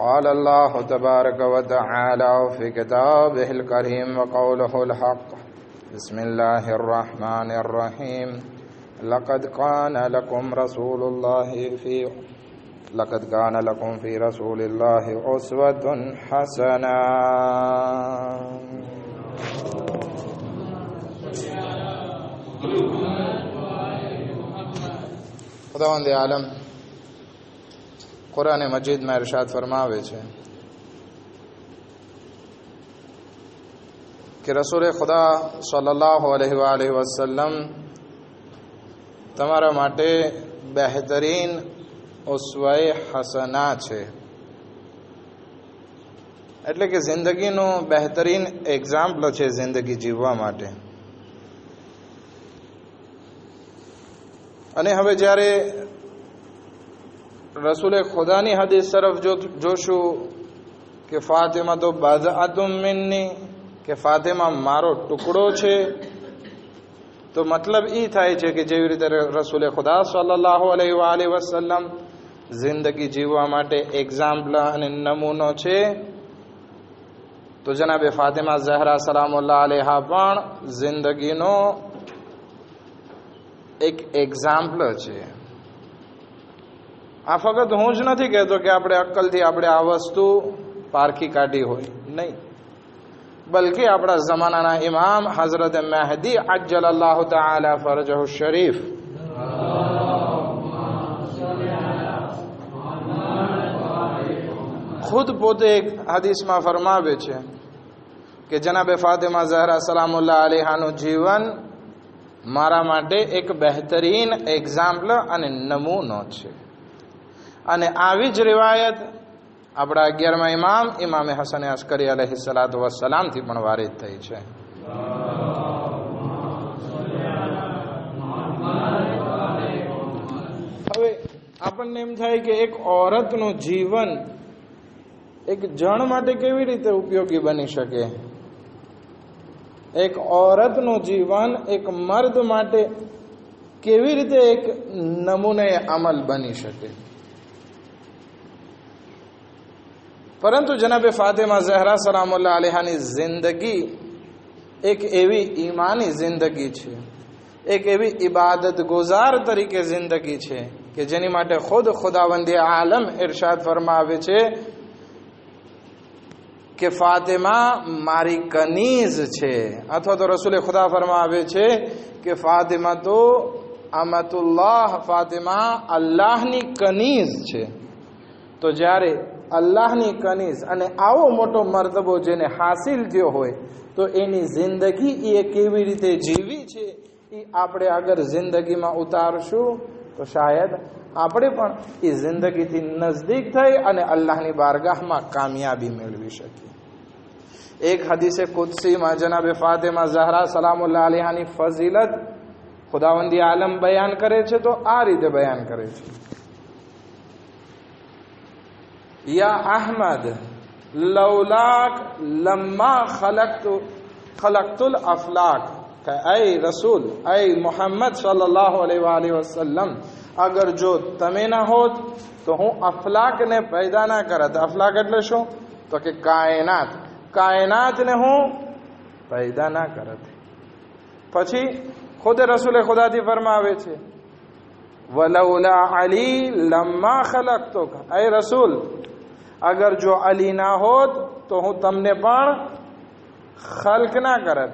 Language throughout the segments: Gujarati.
قال الله تبارك وتعالى في كتابه الكريم وقوله الحق. بسم الله الرحمن الرحيم. لقد كان لكم رسول الله في لقد كان لكم في رسول الله أسوة حسنة. خداوند عالم. કુરાન મજીદમાં ઇરશાદ ફરમાવે છે કે રસૂલ ખુદા સલ્લાહ અલહ વસલ્લમ તમારા માટે બહેતરીન ઉસ્વાય હસના છે. એટલે કે જિંદગીનું બહેતરીન એક્ઝામ્પલ છે જિંદગી જીવવા માટે. અને હવે જ્યારે રસૂલે ખુદાની હદીસ તરફ જોશું કે ફાતેમા તો બાદઆતુમ મિન્ની, કે ફાતેમા મારો ટુકડો છે. તો મતલબ એ થાય છે કે જેવી રીતે રસૂલે ખુદા સલ્લાહ અલૈહ આલિ વસલ્લમ જિંદગી જીવવા માટે એક્ઝામ્પલ અને નમૂનો છે. તો જનાબે ફાતેમા ઝહરા સલામુલ્લાહ અલેહા પણ જિંદગીનો એક એક્ઝામ્પલ છે. આ ફક્ત હું જ નથી કહેતો કે આપણે અક્કલથી આપણે આ વસ્તુ પારખી કાઢી હોય. નહીં. બલકે આપણા જમાનાના ઇમામ હઝરત મહેદી અજ્જલ અલ્લાહ તાલા ફરજહુ શરીફ. ખુદ પોતે એક હદીસમાં ફરમાવે છે કે જનાબે ફાતિમા ઝહરા સલામુલ્લાહ અલીહાનું જીવન મારા માટે એક બહેતરીન એક્ઝામ્પલ અને નમૂનો છે. અને આવી જ રિવાયત આપણા અગિયારમાં ઇમામ, ઇમામે હસન અસ્કરી અલહી સલાત વસલામથી પણ વારિત થઈ છે. હવે આપણને એમ થાય કે એક ઓરતનું જીવન એક જણ માટે કેવી રીતે ઉપયોગી બની શકે? એક ઓરતનું જીવન એક મર્દ માટે કેવી રીતે એક નમૂને અમલ બની શકે? પરંતુ જનાબે ફાતેમા ઝહરા સલામુલ્લા અલેહાની જિંદગી એક એવી ઈમાની જિંદગી છે. એક એવી ઇબાદત ગુજાર તરીકે જિંદગી છે કે જેની માટે ખુદ ખુદાવંદી આલમ ઇરશાદ ફરમાવે છે કે ફાતેમાં મારી કનીઝ છે. અથવા તો રસૂલે ખુદા ફરમાવે છે કે ફાતેમાં તો અમતુલ્લાહ ફાતેમાં અલ્લાહની કનીઝ છે. તો જ્યારે અલ્લાહની કનીઝ અને આવો મોટો મર્તબો જેને હાસિલ થયો હોય, તો એની જિંદગી એ કેવી રીતે જીવી છે, એ આપણે અગર જિંદગીમાં ઉતારશું, તો શાયદ આપણે પણ એ જિંદગીથી નજદીક થઈ અને અલ્લાહની બારગાહમાં કામયાબી મેળવી શકીએ. એક હદીસે કુદસીમાં જનાબે ફાતેમા ઝહરા સલામુલ્લા અલિહાની ફઝીલત ખુદાવંદી આલમ બયાન કરે છે, તો આ રીતે બયાન કરે છે. યા અહમદ લૌલાક લમ્મા ખલકતુ ખલકતુલ અફલાક કે અય રસૂલ અય મોહમ્મદ સલ્લાહ અલૈહ વસલ્લમ અગર જો તમે ના હોત તો હું અફલાકને પેદા ના કરત અફલાક એટલે શું તો કે કાયનાત કાયનાતને હું પેદા ના કરત પછી ખુદે રસૂલે ખુદાથી ફરમાવે છે વલૌલા અલી લમ્મા ખલકતો અય રસૂલ અગર જો અલી ના હોત તો હું તમને પણ ખલ્ક ના કરત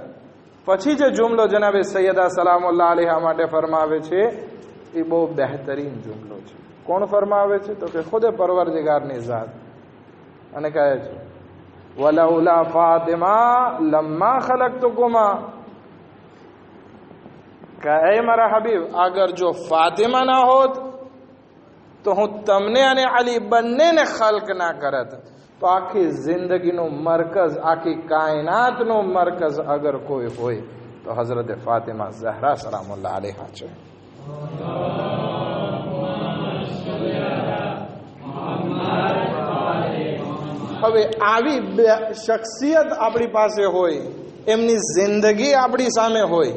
પછી જે જુમલો જનાબે સૈયદા સલામુલ્લાહ અલીહા માટે ફરમાવે છે એ બહુ બહેતરીન જુમલો છે કોણ ફરમાવે છે તો કે ખુદે પરવરદિગારની ઝાત અને કહે છે વલૌલા ફાતિમા લમ્મા ખલકતુકુમા કે એ મારા હબીબ અગર જો ફાતિમા ના હોત તો હું તમને અને અલી બંનેને ખલ્ક ના કરત તો આખી જિંદગીનું મરકઝ આખી કાયનાતનું મરકઝ અગર કોઈ હોય તો હઝરત ફાતિમા ઝહરા સલામુલ્લાહ અલેહા છે હવે આવી શખ્સિયત આપણી પાસે હોય એમની જિંદગી આપણી સામે હોય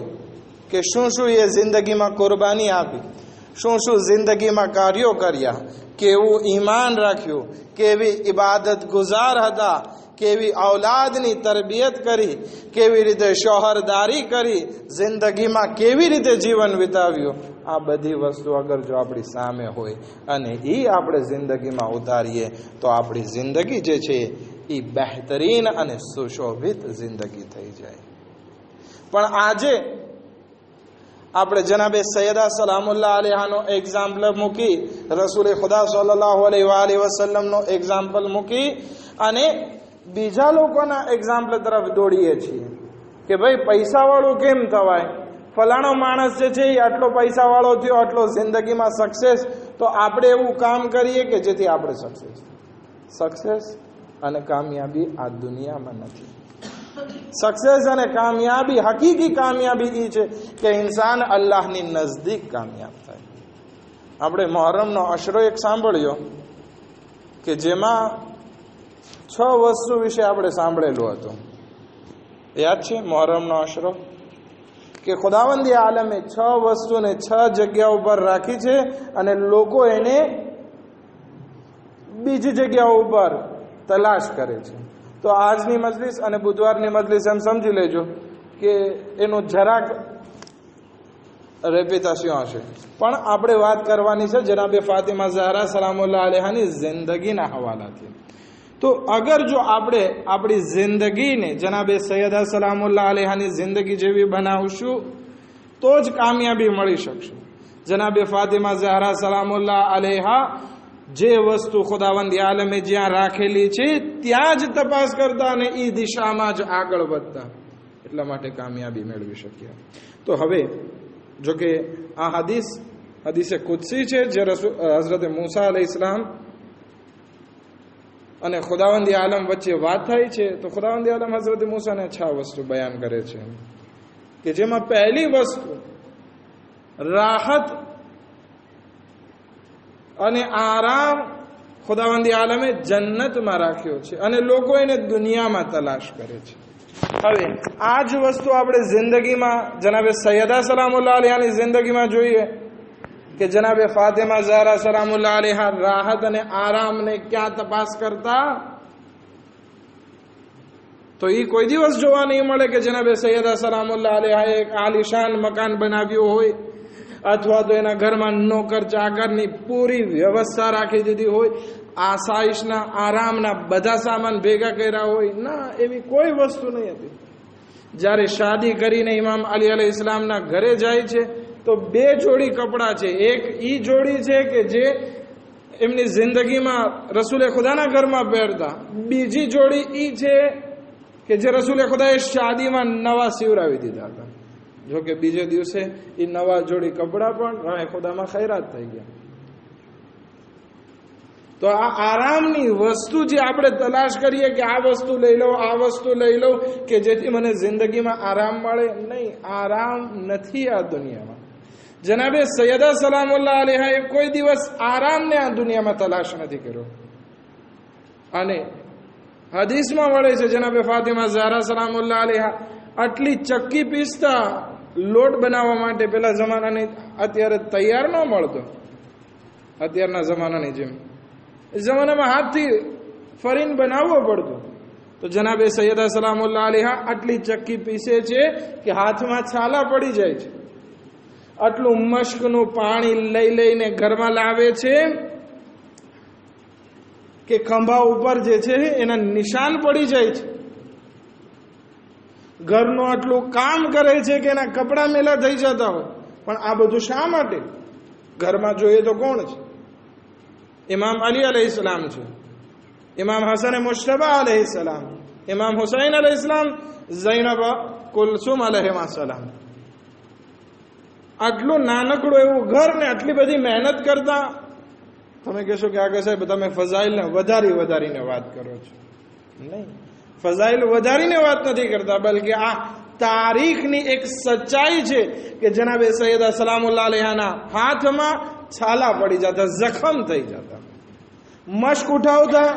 કે શું શું એ જિંદગીમાં કુરબાની આપી શું શું જિંદગીમાં કાર્યો કર્યા, કેવું ઈમાન રાખ્યું, કેવી ઇબાદત ગુજાર હતા, કેવી ઔલાદની તરબિયત કરી, કેવી રીતે શોહરદારી કરી, જિંદગીમાં કેવી રીતે જીવન વિતાવ્યું, આ બધી વસ્તુ અગર જો આપણી સામે હોય અને એ આપણે જિંદગીમાં ઉતારીએ, તો આપણી જિંદગી જે છે એ બહેતરીન અને સુશોભિત જિંદગી થઈ જાય. પણ આજે આપણે જનાબે સૈયદા સલામુલ્લાહ અલીહાનો એક્ઝામ્પલ મૂકી, રસૂલે ખુદા સલ્લાહ અલી વસલમનો એક્ઝામ્પલ મૂકી અને બીજા લોકોના એક્ઝામ્પલ તરફ દોડીએ છીએ કે ભાઈ પૈસાવાળું કેમ થવાય? ફલાણો માણસ જે છે એ આટલો પૈસાવાળો થયો, આટલો જિંદગીમાં સક્સેસ તો આપણે એવું કામ કરીએ કે જેથી આપણે સક્સેસ સક્સેસ અને કામયાબી આ દુનિયામાં નથી. સક્સેસ અને કામયાબી, હકીકી કામયાબી એ છે કે ઇન્સાન અલ્લાહની નજદીક કામયાબ થાય. આપણે મોહરમનો અશરો એક સાંભળ્યો કે જેમાં છ વસ્તુ વિશે આપણે સાંભળેલું હતું. યાદ છે મહોરમનો અશરો કે ખુદાવંદી આલમે છ વસ્તુને છ જગ્યા ઉપર રાખી છે અને લોકો એને બીજી જગ્યા ઉપર તલાશ કરે છે. તો આજની મજલિસ અને બુધવારની મજલિસ એમ સમજી લેજો કે એનું જરાક રેપ્યુટેશન હશે? પણ આપણે વાત કરવાની છે જનાબે ફાતિમા ઝહરા સલામુલ્લાહ અલેહાની જિંદગીના હવાલાથી. તો અગર જો આપણે આપણી જિંદગીને જનાબે સૈયદા સલામુલ્લાહ અલેહાની જિંદગી જેવી બનાવશું, તો જ કામયાબી મળી શકશું. જનાબે ફાતિમા ઝહરા સલામુલ્લાહ અલેહા જે વસ્તુ ખુદાવંદ આલમે જ્યાં રાખેલી છે, ત્યાં જ તપાસ કરતા અને એ દિશામાં જ આગળ વધતા. એટલા માટે કામયાબી મેળવી શક્યા. તો હવે જો કે આ હદીસ, હદીસે કુદસી છે, જે હઝરત મૂસા અલ ઇસ્લામ અને ખુદાવંદી આલમ વચ્ચે વાત થાય છે, તો ખુદાવંદી આલમ હઝરત મૂસાને છ વસ્તુ બયાન કરે છે. કે જેમાં પહેલી વસ્તુ, રાહત અને આરામ ખુદાવંદી આલમે જન્નતમાં રાખ્યો છે અને લોકો એને દુનિયામાં તલાશ કરે છે. હવે, આ જ વસ્તુ આપણે જિંદગીમાં જનાબે સૈયદા સલામુલ્લાહ અલિહાની જિંદગીમાં જોઈએ કે જનાબે ફાતેમા ઝારા સલામુલ્લાહ અલિહા રાહત અને આરામને ક્યાં તપાસ કરતા? તો એ કોઈ દિવસ જોવા નહીં મળે કે જનાબે સૈયદા સલામુલ્લાહ અલિહાએ એક આલિશાન મકાન બનાવ્યું હોય અથવા તો એના ઘરમાં નોકર ચાકરની પૂરી વ્યવસ્થા રાખી દીધી હોય આસાઈશના આરામના બધા સામાન ભેગા કર્યા હોય, ના, એવી કોઈ વસ્તુ નહીં હતી. જ્યારે શાદી કરીને ઇમામ અલી અલી ઇસ્લામના ઘરે જાય છે, તો બે જોડી કપડાં છે. એક ઈ જોડી છે કે જે એમની જિંદગીમાં રસૂલે ખુદાના ઘરમાં પહેરતા. બીજી જોડી ઈ છે કે જે રસૂલે ખુદાએ શાદીમાં નવા સિવરાવી દીધા હતા. જો કે બીજે દિવસે એ નવા જોડી કપડાં પણ રાહે ખુદામાં ખૈરાત થઈ ગયા. તો આ આરામની વસ્તુ જે આપણે તલાશ કરીએ કે આ વસ્તુ લઈ લો, આ વસ્તુ લઈ લો, કે જેથી મને જિંદગીમાં આરામ મળે? નહીં, આરામ નથી આ દુનિયામાં. જનાબે સૈયદા સલામુલ્લાહ એ કોઈ દિવસ આરામને આ દુનિયામાં તલાશ નથી કર્યો. અને હદીસમાં વળે છે, જનાબે ફાતિમા ઝારા સલામુલ્લાહ અલીહા, આટલી ચક્કી પીસતા લોટ બનાવવા માટે પેલા જમાનાની અત્યારે તૈયાર ન મળતો. અત્યારના જમાનાની જેમ. જમાનામાં હાથથી ફરીને બનાવવો પડતો. તો જનાબે સૈયદા સલામુલ્લા અલીહા આટલી ચક્કી પીસે છે કે હાથમાં છાલા પડી જાય છે. આટલું મશ્કનું પાણી લઈ લઈને ઘરમાં લાવે છે કે ખંભા ઉપર જે છે એના નિશાન પડી જાય છે. ઘરનું આટલું કામ કરે છે કે એના કપડાં મેલા થઈ જતા હોય. પણ આ બધું શા માટે? ઘરમાં જોઈએ તો કોણ છે? ઇમામ અલી અલૈહિ સલામ છે. ઇમામ હસન મુશ્તબા અલૈહિ સલામ. ઇમામ હુસૈન અલૈહિ સલામ, ઝૈનબ કુલસુમ અલૈહિમા સલામ. આટલું નાનકડું એવું ઘર ને આટલી બધી મહેનત કરતા, તમે કહેશો કે આગળ સાહેબ, તમે ફઝાઇલને વધારી વધારીને વાત કરો છો. નહીં. ફઝાઇલ વધારીને વાત નથી કરતા બલકે આ તારીખની એક સચ્ચાઈ છે કે જનાબે સૈયદા સલામુલ્લાહ અલેહાના હાથમાં છાલા પડી જતા જખમ થઈ જતા મશ્ક ઉઠાવતા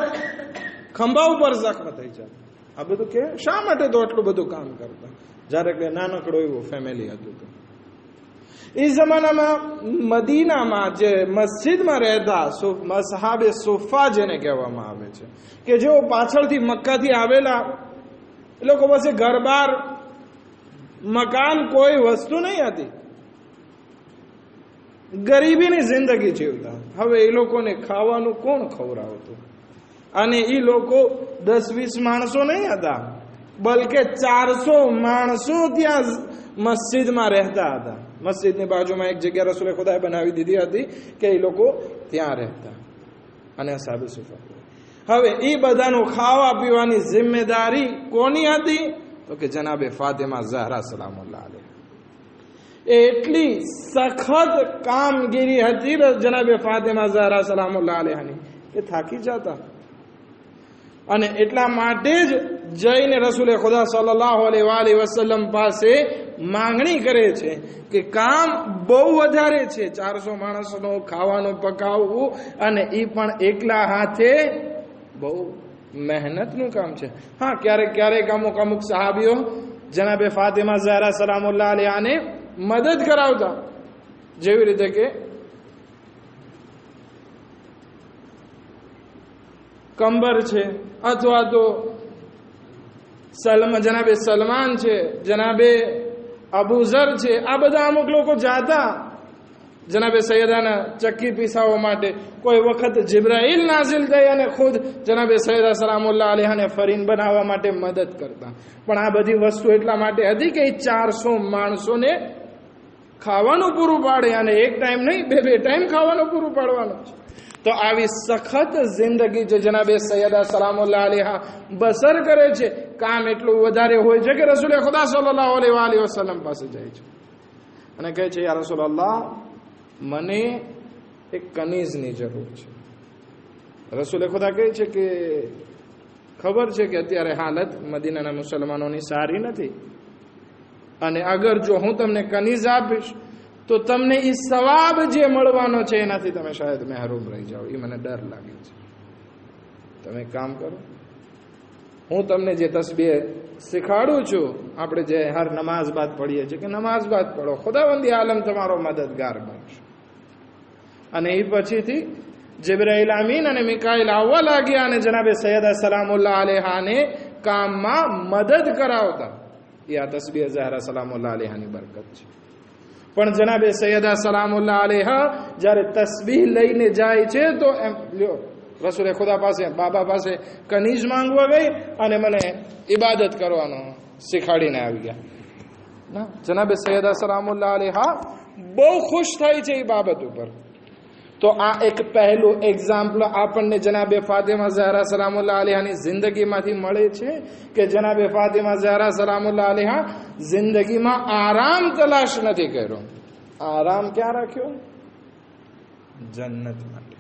ખંભા ઉપર જખમ થઈ જતા આ બધું કે શા માટે તો આટલું બધું કામ કરતા જ્યારે કે નાનકડું એવું ફેમિલી હતું તો એ જમાનામાં મદીનામાં જે મસ્જિદમાં રહેતા મસહાબે સોફા જેને કહેવામાં આવે છે. કે જેઓ પાછળથી મક્કાથી આવેલા, એ લોકો પાસે ઘરબાર, મકાન કોઈ વસ્તુ નહીં હતી. ગરીબીની જિંદગી જીવતા. હવે એ લોકોને ખાવાનું કોણ ખવડાવતું? અને એ લોકો દસ વીસ માણસો નહીં હતા, બલકે ચારસો માણસો ત્યાં મસ્જિદમાં રહેતા હતા. મસ્જિદની બાજુમાં એક જગ્યા રસૂલે ખુદાએ બનાવી દીધી હતી કે એ લોકો ત્યાં રહેતા. અને સાબુ સુફા. હવે એ બધાનું ખાવા પીવાની જિમ્મેદારી કોની હતી? તો કે જનાબે ફાતિમા ઝહરા સલામુલ્લાહ એ એટલી સખત કામગીરી હતી જનાબે ફાતિમા ઝહરા સલામુલ્લાહ અલૈહાની કે થાકી જતા. અને એટલા માટે જ જઈને રસૂલે ખુદા સલ્લાહ અલૈહિ વસલ્લમ પાસે માંગણી કરે છે કે કામ બહુ વધારે છે. ચારસો માણસનો ખાવાનું પકાવવું અને એ પણ એકલા હાથે બહુ મહેનતનું કામ છે. હા, ક્યારેક ક્યારેક અમુક અમુક સાહાબીઓ જનાબે ફાતિમા ઝહરા સલામુલ્લાહ અલિયાને મદદ કરાવતા. જેવી રીતે કે કંબર છે અથવા તો સલમ જનાબે સલમાન છે. જનાબે અબુઝર છે. આ બધા અમુક લોકો જાતા જનાબે સૈયદાના ચક્કી પીસાવા માટે. કોઈ વખત જિબ્રાઇલ નાઝિલ થઈ અને ખુદ જનાબે સૈયદા સલામુલ્લાહ અલીહાને ફરીન બનાવવા માટે મદદ કરતા. પણ આ બધી વસ્તુ એટલા માટે હતી કે ચારસો માણસોને ખાવાનું પૂરું પાડે અને એક ટાઈમ નહીં, બે બે ટાઈમ ખાવાનું પૂરું પાડવાનું છે. તો આવી સખત જિંદગી જે જનાબે સૈયદા સલામુલ્લાહ અલીહા બસર કરે છે, કામ એટલું વધારે હોય છે કે રસૂલે ખુદા સલ્લાહ અલી વસલમ પાસે જાય છે. અને કહે છે, યા રસૂલલ્લાહ, મને એક કનીઝની જરૂર છે. રસૂલે ખુદા કહે છે કે, ખબર છે કે અત્યારે હાલત મદીનાના મુસલમાનોની સારી નથી. અને અગર જો હું તમને કનીઝ આપીશ તો તમને એ સવાબ જે મળવાનો છે એનાથી તમે શાયદ મહેરૂમ રહી જાઓ. એ મને ડર લાગે છે. તમે કામ કરો. હું તમને જે તસબીહ શીખાડું છું, આપણે જે હર નમાઝ બાદ પઢીએ છીએ કે નમાઝ બાદ પઢો. ખુદાબંદી આલમ તમારો મદદગાર બનશે. અને એ પછીથી જિબ્રાઈલ આમીન અને મિકાઈલ આવવા લાગ્યા અને જનાબે સૈયદ સલામુલ્લાહ અલેહાને કામમાં મદદ કરાવતા. એ આ તસબીહ ઝહરા સલામુલ્લાહ અલેહાની બરકત છે. પણ જનાબે સૈયદા સલામુલ્લાહ અલેહા જ્યારે તસબીહ લઈને જાય છે, તો એમ, લ્યો, રસુલે ખુદા પાસે, બાબા પાસે કનીજ માંગવા ગઈ અને મને ઇબાદત કરવાનો શીખાડીને આવી ગયા. જનાબે સૈયદા સલામુલ્લાહ અલેહા બહુ ખુશ થાય છે એ બાબત ઉપર. તો આ એક પહેલું એક્ઝામ્પલ આપણને જનાબે ફાતિમા ઝહરા સલામુલ્લા અલીહાની જિંદગીમાંથી મળે છે કે જનાબે ફાતિમા ઝહરા સલામુલ્લા અલીહા જિંદગીમાં આરામ તલાશ નથી કર્યો. આરામ ક્યાં રાખ્યો? જન્નત માટે.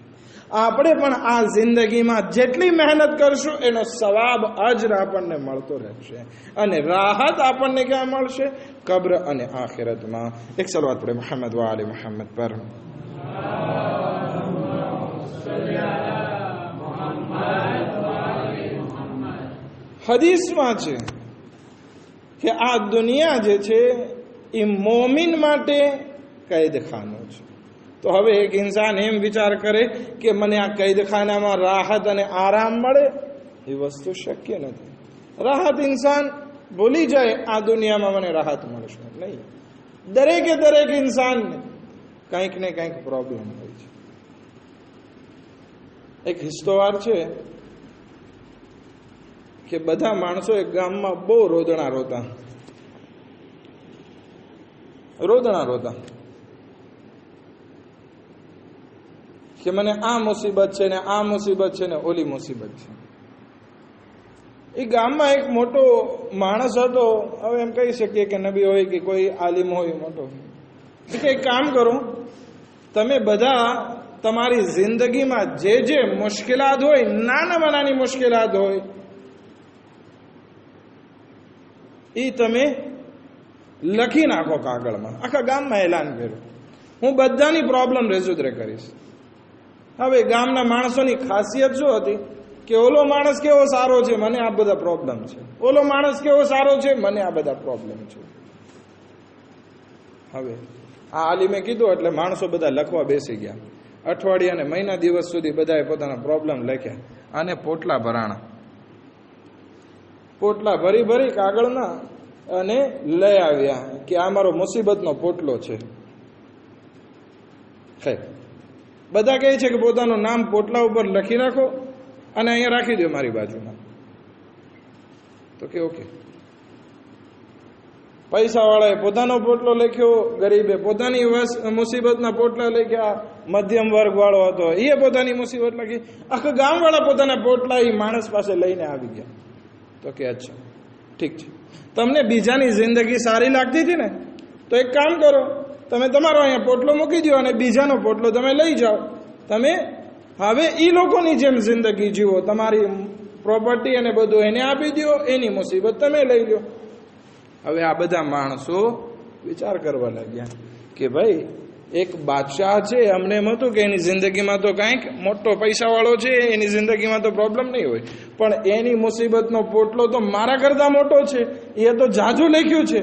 આપણે પણ આ જિંદગીમાં જેટલી મહેનત કરશું એનો સવાબ અજર આપણને મળતો રહેશે. અને રાહત આપણને ક્યાં મળશે? કબ્ર અને આખિરતમાં. એક સલવાત પડે મોહમ્મદ વાલી મોહમ્મદ પર. હદીસમાં છે કે આ દુનિયા જે છે એ મોમિન માટે કૈદખાનું છે. તો હવે એક ઇન્સાન એમ વિચાર કરે કે મને આ કૈદખાનામાં રાહત અને આરામ મળે, એ વસ્તુ શક્ય નથી. રાહત ઇન્સાન ભૂલી જાય, આ દુનિયામાં મને રાહત મળશે. નહીં. દરેકે દરેક ઇન્સાનને કંઈક ને કંઈક પ્રોબ્લેમ હોય છે. એક હિસ્તોવાર છે કે બધા માણસો એક ગામમાં બહુ રોદણા રોતા. રોદણા રોતા. કે મને આ મુસીબત છે ને આ મુસીબત છે ને ઓલી મુસીબત છે. એ ગામમાં એક મોટો માણસ હતો. હવે એમ કહી શકીએ કે નબી હોય કે કોઈ આલિમ હોય મોટો. કે એક કામ કરો. તમે બધા તમારી જિંદગીમાં જે જે મુશ્કેલાત હોય, નાનામાં નાની મુશ્કેલાત હોય એ તમે લખી નાખો કાગળમાં. આખા ગામમાં એલાન કર્યું. હું બધાની પ્રોબ્લેમ રેજુદરે કરીશ. હવે ગામના માણસોની ખાસિયત શું હતી? કે ઓલો માણસ કેવો સારો છે, મને આ બધા પ્રોબ્લેમ છે. ઓલો માણસ કેવો સારો છે, મને આ બધા પ્રોબ્લેમ છે. હવે આ આલીમે કીધું એટલે માણસો બધા લખવા બેસી ગયા. અઠવાડિયા અને મહિના દિવસ સુધી બધાએ પોતાના પ્રોબ્લેમ લખ્યા. અને પોટલા ભરાણા. પોટલા ભરી ભરી કાગળના અને લઈ આવ્યા કે આ મારો મુસીબતનો પોટલો છે. બધા કહે છે કે પોતાનું નામ પોટલા ઉપર લખી રાખો અને અહીંયા રાખી દો મારી બાજુમાં. તો કે ઓકે. પૈસાવાળાએ પોતાનો પોટલો લખ્યો, ગરીબે પોતાની મુસીબતના પોટલા લખ્યા મધ્યમ વર્ગ વાળો હતો. એ પોતાની મુસીબત લખી આખા ગામવાળા પોતાના પોટલા એ માણસ પાસે લઈને આવી ગયા. તો કે અચ્છા, ઠીક છે. તમને બીજાની જિંદગી સારી લાગતી હતી ને, તો એક કામ કરો, તમે તમારો અહીંયા પોટલો મૂકી દો અને બીજાનો પોટલો તમે લઈ જાઓ. તમે હવે એ લોકોની જેમ જિંદગી જીવો, તમારી પ્રોપર્ટી અને બધું એને આપી દો એની મુસીબત તમે લઈ લો. હવે આ બધા માણસો વિચાર કરવા લાગ્યા કે ભાઈ એક બાદશાહ છે, અમને એમ હતું કે એની જિંદગીમાં તો કાંઈક મોટો પૈસાવાળો છે, એની જિંદગીમાં તો પ્રોબ્લેમ નહીં હોય. પણ એની મુસીબતનો પોટલો તો મારા કરતાં મોટો છે, એ તો જાજુ લખ્યું છે.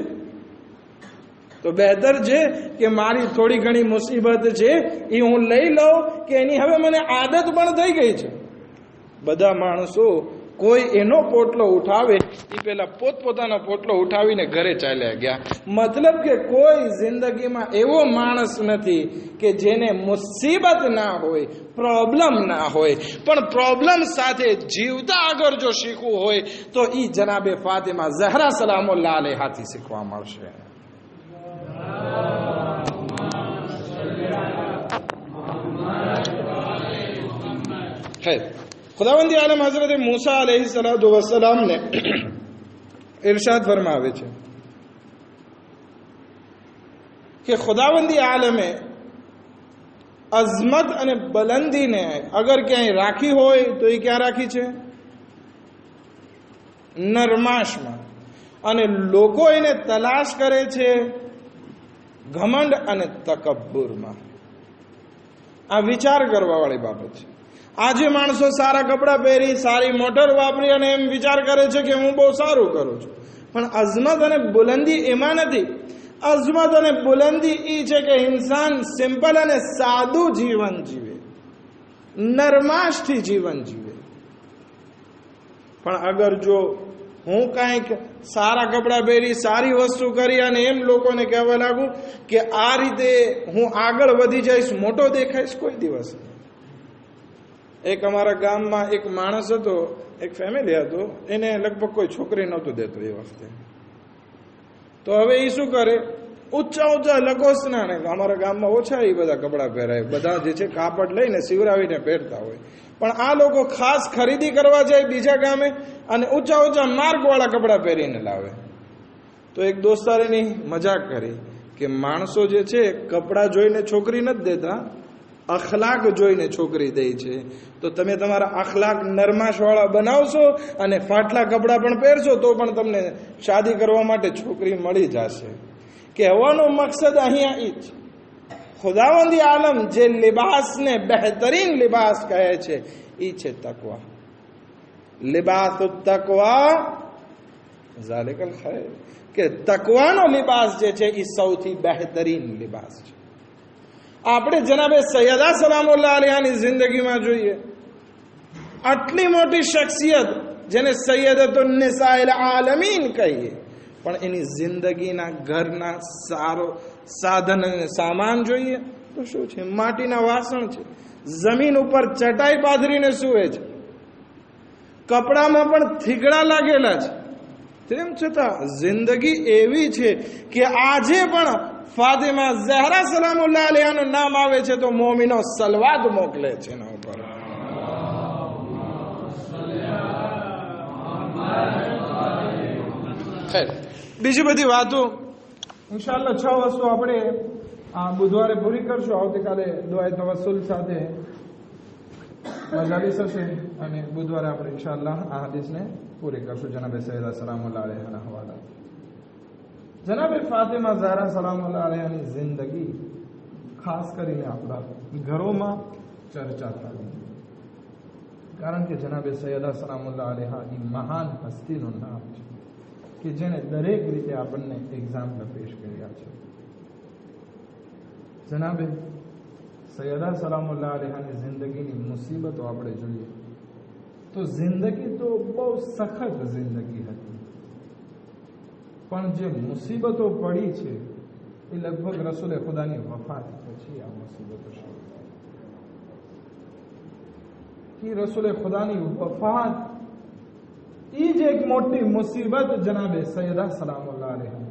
તો બહેતર છે કે મારી થોડી ઘણી મુસીબત છે, એ હું લઈ લઉં કે એની હવે મને આદત પણ થઈ ગઈ છે. બધા માણસો કોઈ એનો પોટલો ઉઠાવે એ પેલા પોતપોતાનો પોટલો ઉઠાવીને ઘરે ચાલ્યા ગયા. મતલબ કે કોઈ જિંદગીમાં એવો માણસ નથી કે જેને મુસીબત ના હોય, પ્રોબ્લેમ ના હોય. પણ પ્રોબ્લેમ સાથે જીવતા આગળ જો શીખવું હોય, તો એ જનાબે ફાતિમા ઝહરા લાલે હાથી શીખવા મળશે. ખુદાવંદી આલમ હઝરત મૂસા અલહી સલાદ વસલામને ઇરશાદ ફરમાવે છે કે ખુદાવંદી આલમે અઝમત અને બલંદીને અગર ક્યાંય રાખી હોય તો એ ક્યાં રાખી છે? નરમાશમાં. અને લોકો એને તલાશ કરે છે ઘમંડ અને તકબ્બુરમાં. આ વિચાર કરવાવાળી બાબત છે. આજે માણસો સારા કપડાં પહેરી, સારી મોટર વાપરી અને એમ વિચાર કરે છે કે હું બહુ સારું કરું છું. પણ અઝમત અને બુલંદી એમાં નથી. અઝમત અને બુલંદી એ છે કે ઇન્સાન સિમ્પલ અને સાદું જીવન જીવે. નરમાશથી જીવન જીવે. પણ અગર જો હું કાંઈક સારા કપડાં પહેરી, સારી વસ્તુ કરી અને એમ લોકોને કહેવા લાગું કે આ રીતે હું આગળ વધી જઈશ, મોટો દેખાઈશ કોઈ દિવસ નહીં. એક અમારા ગામમાં એક માણસ હતો, એક ફેમિલી હતો, એને લગભગ કોઈ છોકરી નહોતું દેતું એ વખતે. તો હવે એ શું કરે? ઊંચા ઊંચા લગોસના ને, અમારા ગામમાં ઓછા એ બધા કપડાં પહેરાય. બધા જે છે કાપડ લઈને સિવરાવીને પહેરતા હોય. પણ આ લોકો ખાસ ખરીદી કરવા જાય બીજા ગામે અને ઊંચા ઊંચા માર્ગવાળા કપડાં પહેરીને લાવે. તો એક દોસ્તારેની મજાક કરી કે માણસો જે છે કપડાં જોઈને છોકરી નથી દેતા અખલાક જોઈને છોકરી દે છે. તો તમે તમારા અખલાક નરમાશવાળા બનાવશો અને ફાટલા કપડાં પણ પહેરશો, તો પણ તમને શાદી કરવા માટે છોકરી મળી જશે. કહેવાનો મકસદ અહીંયા એ જ. ખુદાવંદી આલમ જે લિબાસને બહેતરીન લિબાસ કહે છે એ છે તકવા. લિબાસ તકવા ઝાલિકલ ખૈર. કે તકવાનો લિબાસ જે છે એ સૌથી બહેતરીન લિબાસ છે. આપણે જનાબે સૈયદા સલામુલ્લાહ અલિયાની જિંદગીમાં જોઈએ. આટલી મોટી શખ્સિયત જેને સૈયદતુન્નિસાઇલ આલમીન કહીએ, પણ એની જિંદગીના ઘરના સારો સાધન અને સામાન જોઈએ તો શું છે? માટીના વાસણ છે. જમીન ઉપર ચટાઈ પાથરીને સૂવે છે. કપડામાં પણ થીગડા લાગેલા છે. તેમ છતાં જિંદગી એવી છે કે આજે પણ ફાતિમા ઝહરા સલામુલ્લાહ અલિયાનું નામ આવે છે તો મોમિનો સલવાદ મોકલે છે એના ઉપર. ખેર. બીજી બધી વાતો? ઇન્શાલ્લાહ છ વસ્તુ આપણે આ બુધવારે પૂરી કરશું. આવતીકાલે દુઆ તવસુલ સાથે મજાલીસ હશે અને બુધવારે આપણે ઇન્શાલ્લાહ આ હદીસને પૂરી કરશું. જનાબે સૈયદ સલામુલ્લાહ અલૈહાના હવાલા. જનાબે ફાતિમા ઝારા સલામુલ્લાહ અલૈહાની જિંદગી ખાસ કરીને આપણા ઘરોમાં ચર્ચા થવી કારણ કે જનાબે સૈયદા સલામુલ્લાહ અલૈહા એ મહાન હસ્તીનું નામ છે કે જેણે દરેક રીતે આપણને એક્ઝામ્પલ પેશ કર્યા છે જનાબે સૈયદા સલામુલ્લાહ અલેહાની જિંદગીની મુસીબતો આપણે જોઈએ તો જિંદગી તો બહુ સખત જિંદગી હતી પણ જે મુસીબતો પડી છે, એ લગભગ રસૂલે ખુદાની વફાત પછી આ મુસીબતો શરૂ થઈ કે રસૂલે ખુદાની વફાત એ જ એક મોટી મુસીબત જનાબે સૈયદા સલામુલ્લાહ અલેહા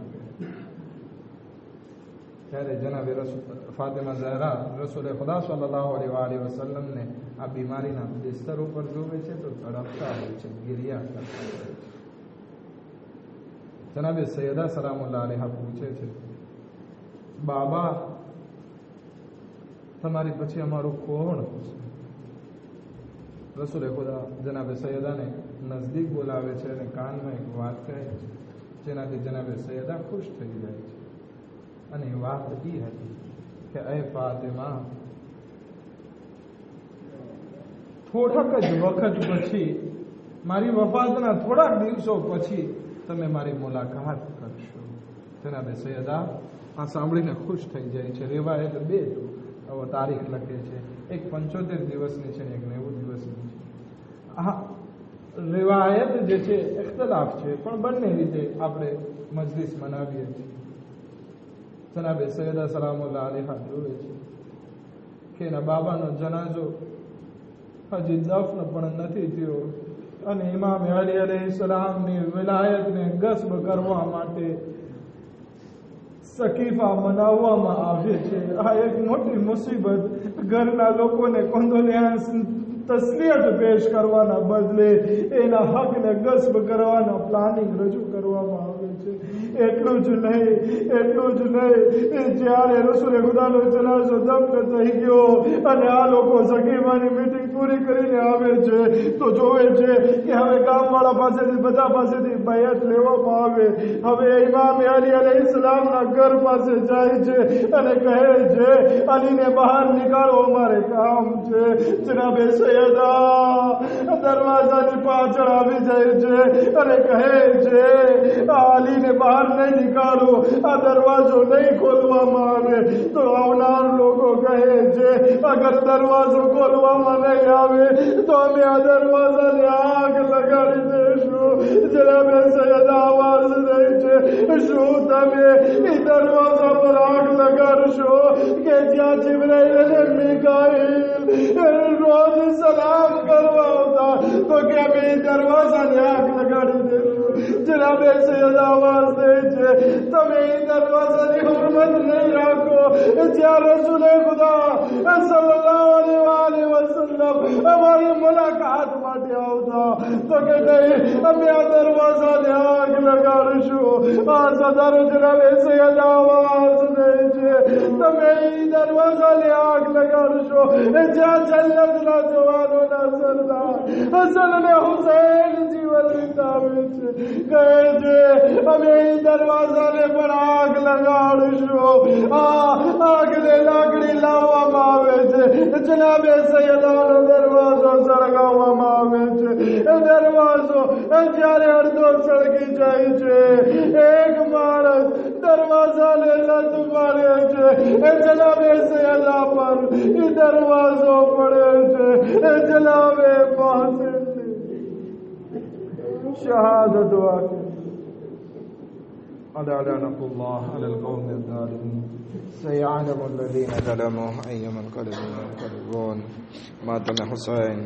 ત્યારે જનાબે રસૂલ ફાતિમા ઝહરા રસૂલે ખુદા સલ્લલ્લાહુ અલૈહિ વસલ્લમને આ બીમારીના બિસ્તર ઉપર જોવે છે તો તડપતા હોય છે, ગિરિયા કરતા હોય છે. જનાબે સૈયદા સલામુલ્લા અલેહા પૂછે છે, બાબા, તમારી પછી અમારું કોણ રસૂલે ખુદા જનાબે સૈયદાને નજદીક બોલાવે છે અને કાનમાં એક વાત કહે છે, જેનાથી જનાબે સૈયદા ખુશ થઈ જાય છે. અને વાત એ હતી કે, અય ફાતિમા, થોડાક જ વખત પછી, મારી વફાતના થોડાક દિવસો પછી તમે મારી મુલાકાત કરશો. જનાબે સૈયદા આ સાંભળીને ખુશ થઈ જાય છે. રેવાયત બે આવો તારીખ લખે છે. એક પંચોતેર દિવસની છે ને એક નેવું દિવસની છે. આ રેવાયત જે છે, ઇખ્તલાફ છે, પણ બંને રીતે આપણે મજલિસ મનાવીએ છીએ. જનાબે સૈયદા સલામુલ્લા અલીહા જોવે છે કે એના બાબાનો જનાજો હજી દફન પણ નથી થયો. અને ઇમામ અલી અલૈહિ સલામની વિલાયતને ગસ્બ કરવા માટે સકીફા મનાવવામાં આવે છે. આ એક મોટી મુસીબત ઘરના લોકોને કોન્ડોલિયાન્સ તસલિયત પેશ કરવાના બદલે એના હકને ગસ્બ કરવાના પ્લાનિંગ રજૂ કરવામાં આવે છે. એટલું જ નહીં, એટલું જ નહીં. જ્યારે રસુલે ખુદાનો જનાઝો દફન થઈ ગયો અને આ લોકો સગીમાની મીટિંગ પૂરી કરીને આવે છે, તો જોવે છે કે હવે ગામવાળા પાસેથી, બધા પાસેથી બયાત લેવામાં આવે. હવે ઇમામ અલી અલે ઇસ્લામના ઘર પાસે જાય છે અને કહે છે, અલીને બહાર નીકાળો, અમારે કામ છે. જનાબે સૈયદા દરવાજાની પાછળ આવી જાય છે અને કહે છે, આ બહાર નહીં નીકાળો. આ દરવાજો નહીં ખોલવામાં આવે. તો આવનાર લોકો કહે છે, અગર દરવાજો ખોલવામાં નહીં આવે, તો અમે આ દરવાજાને આગ લગાડી દઈશું જરા સૈયદા છે શું તમે એ દરવાજા પર આગ લગાડશો કે જ્યાં જીવરાઈલ અને મિકાઈલ રોજ સલામ કરવા આવતા તો કે અમે દરવાજાને આગ લગાડી દઈશું જનાબે સૈયદા આવાજ દે છે તમે એ દરવાજાની હુરમત નહીં રાખો જ્યાં રસૂલે ખુદા સલ્લલ્લાહુ અલૈહિ વસલ્લમ અમારી મુલાકાત માટે આવતા તો કે નહીં અમે આ દરવાજાને આગ લગાડીશું આ સદારો જનાબે સૈયદા આવાજ દે છે તમે એ દરવાજાને આગ લગાડશો જ્યાં જન્નતના જવાનોના સરદાર હસન અને હુસૈન જીવન વિતાવે છે કહે છે અમે દરવાજાને પણ આગ લગાડીશું. આ આગને લાકડી લાવવામાં આવે છે. જનાબે સૈયદાનો દરવાજો સળગાવવામાં આવે છે. એ દરવાજો જ્યારે અડધો સળગી જાય છે, એક માણસ દરવાજાને લત મારે છે. એ જનાબે સૈયદા પર એ દરવાજો પડે છે. એ જનાબે પાસે شهادة واحد قد أعلنك الله على القوم الظالمين. سيعلم الذين ظلموا أي منقلب ينقلبون مات الحسين